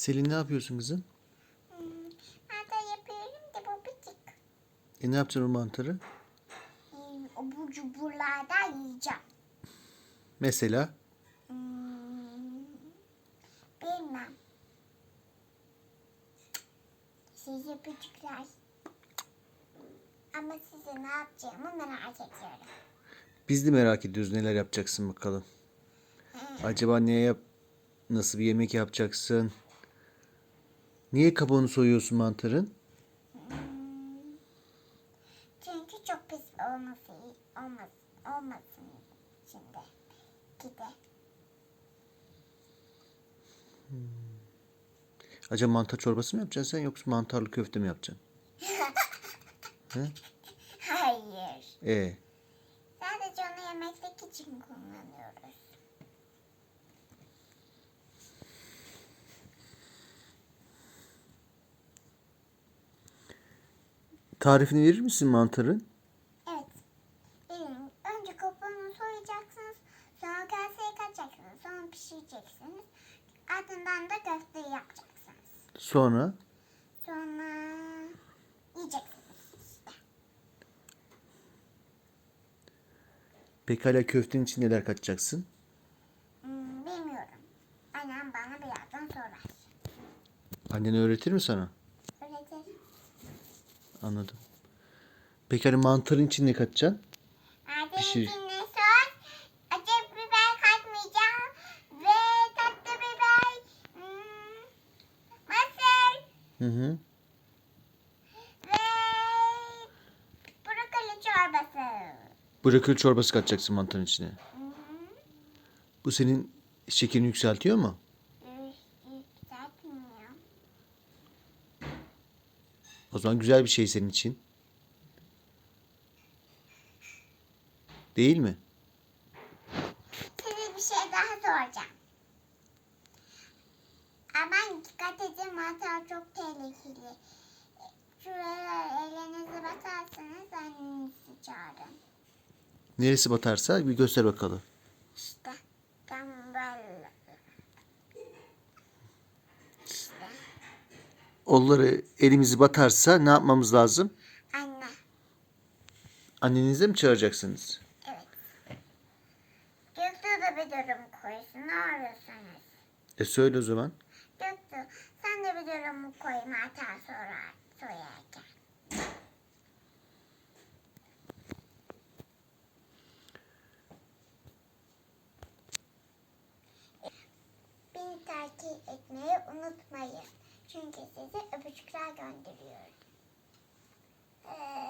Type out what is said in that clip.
Selin ne yapıyorsun kızım? Hmm, mantar yapıyorum da babacık. E ne yapacaksın o mantarı? Hmm, o bu cuburlardan yiyeceğim. Mesela Hmm, bilmem. Siz. Ama size ne yapacağımı merak ediyorum. biz de merak ediyoruz neler yapacaksın bakalım. Acaba ne yap nasıl bir yemek yapacaksın? Niye kabuğunu soyuyorsun mantarın? Çünkü çok pis olması olmaz, olmasın şimdi. Gide. Acaba mantar çorbası mı yapacaksın sen yoksa mantarlı köfte mi yapacaksın? Hayır. E Sadece onu yemeklik için kullanıyoruz. Tarifini verir misin mantarın? Evet. Önce kabuğunu soyacaksınız. Sonra kaseye katacaksınız. Sonra pişireceksiniz. Ardından da köfteyi yapacaksınız. Sonra Sonra yiyeceksiniz işte. pekala köftenin için neler katacaksın? Hmm, bilmiyorum. Annem bana birazdan sorar. Annen öğretir mi sana? Anladım. Pekala mantarın için ne katacaksın? Adem Pişir. içine sos, acı biber katmayacağım ve tatlı biber, hmm, mısır Hı hı. ve brokoli çorbası. Brokoli çorbası katacaksın mantarın içine. Bu senin şekerini yükseltiyor mu? O zaman güzel bir şey senin için. Değil mi? Size bir şey daha soracağım. Aman dikkat edin mantar çok tehlikeli. Şuraya elinizi batarsanız annenizi çağırın. Neresi batarsa bir göster bakalım. İşte tam böyle. İşte Onları elimizi batarsa ne yapmamız lazım? anne. Annenize mi çağıracaksınız? Evet. Göktuğ da bir durum koysun. Ne arıyorsunuz? E söyle o zaman. Göktuğ sen de bir durumu koy mantar sorar, soyarken. Beni takip etmeyi unutmayın. Çünkü size öpücükler gönderiyorum. Ee,